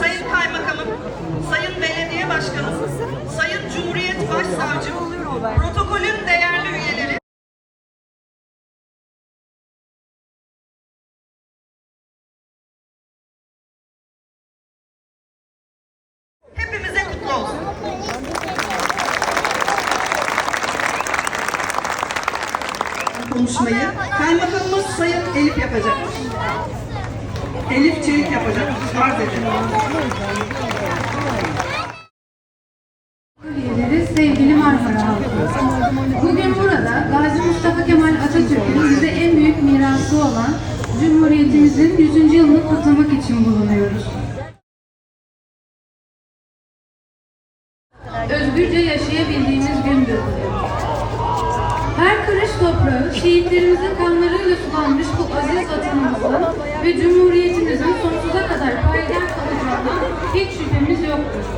Sayın Kaymakamım, Sayın Belediye Başkanım, Sayın Cumhuriyet Başsavcım, protokolün değerli üyeleri, Hepimize kutlu olsun. konuşmayı kaymakamımız Sayın Elif yapacak. Elif Çelik yapacakmış. Arz ederim. Üyeleri, sevgili Marmara halkı. Bugün burada Gazi Mustafa Kemal Atatürk'ün bize en büyük mirası olan Cumhuriyetimizin 100. yılını kutlamak için bulunuyoruz. Özgürce yaşayabildiğimiz gündür. Her karış toprağı şehitlerimizin kanlarıyla sulanmış bu aziz vatanımızın ve Cumhuriyetimizin sonsuza kadar payidar kalacağına hiç şüphemiz yoktur.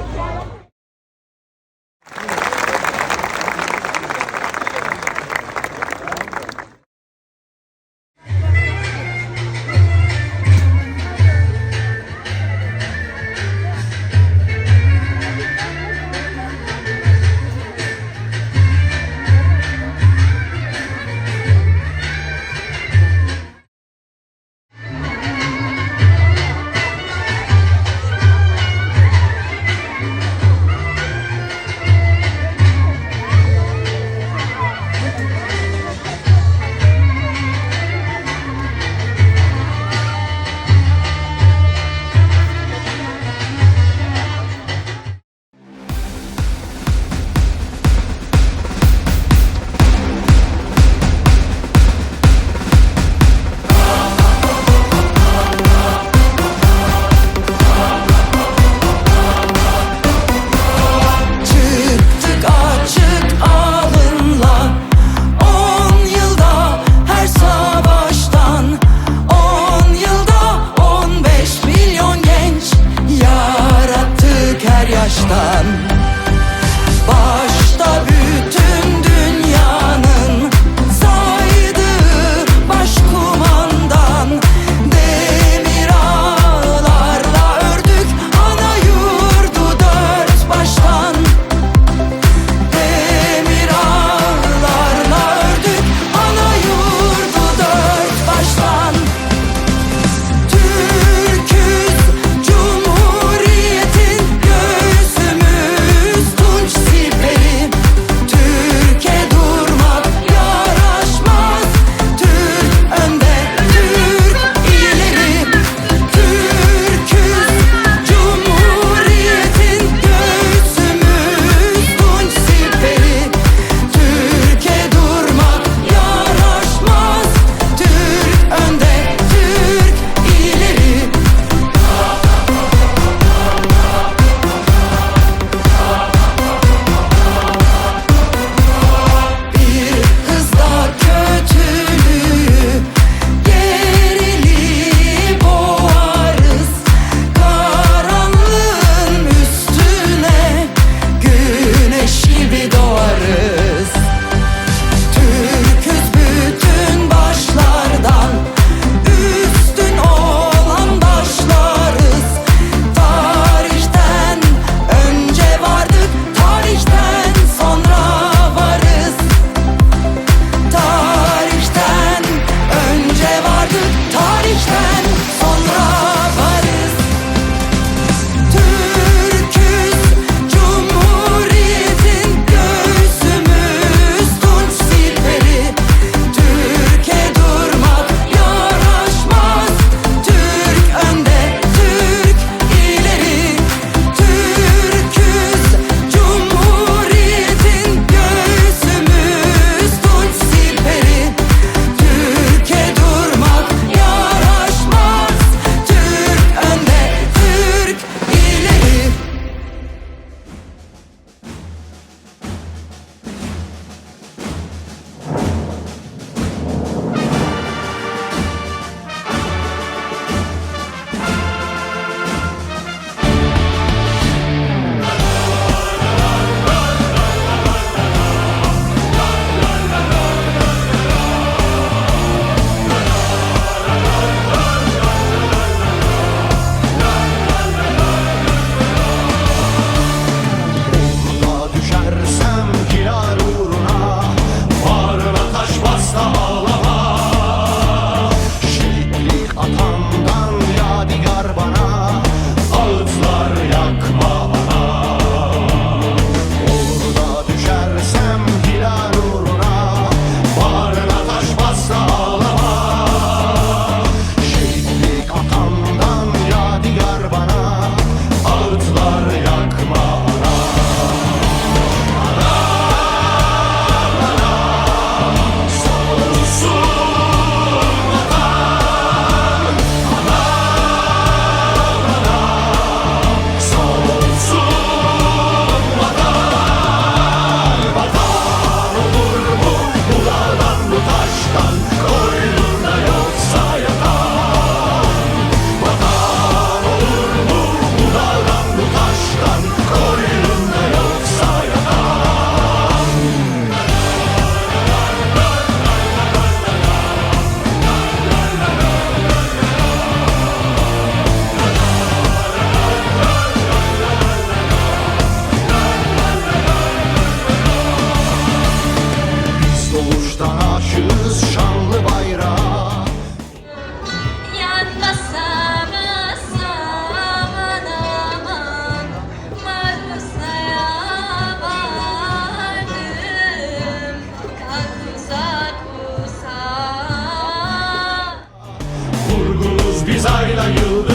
the human.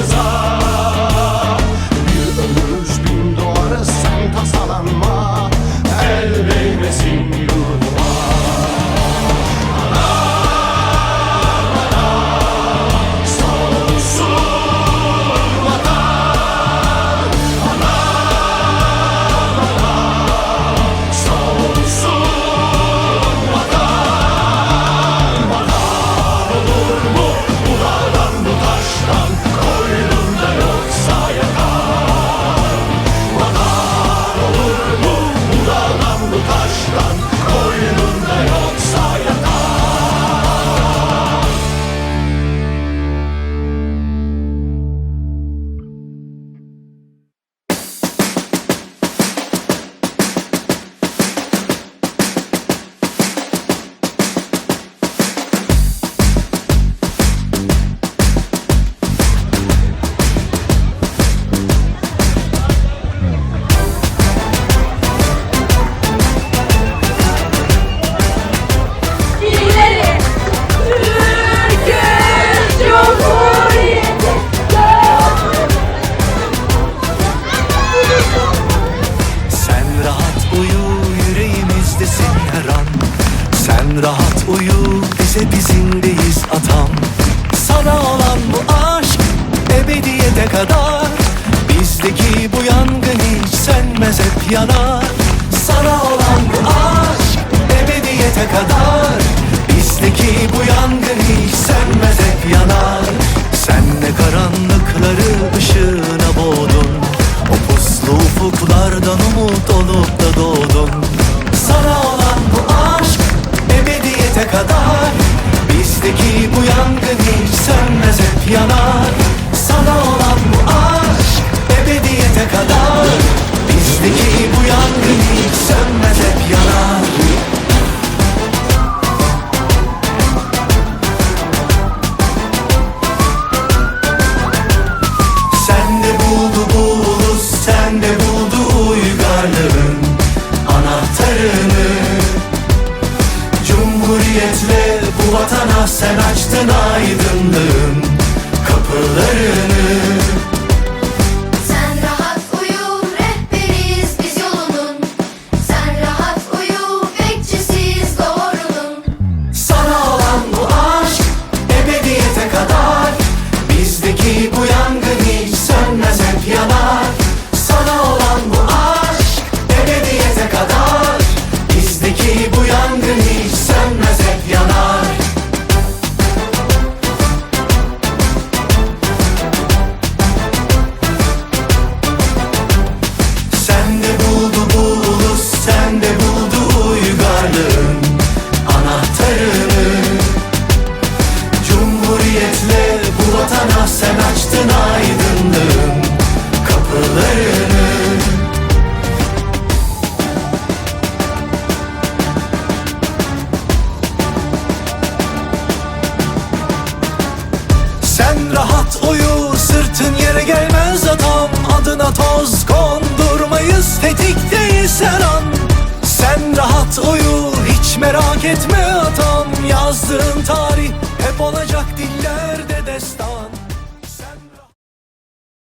kadar. Bizdeki bu yangın hiç sönmez hep yanar. sen açtın aydınlığın kapılarını. sen an. Sen rahat uyu hiç merak etme atan Yazdığın tarih hep olacak.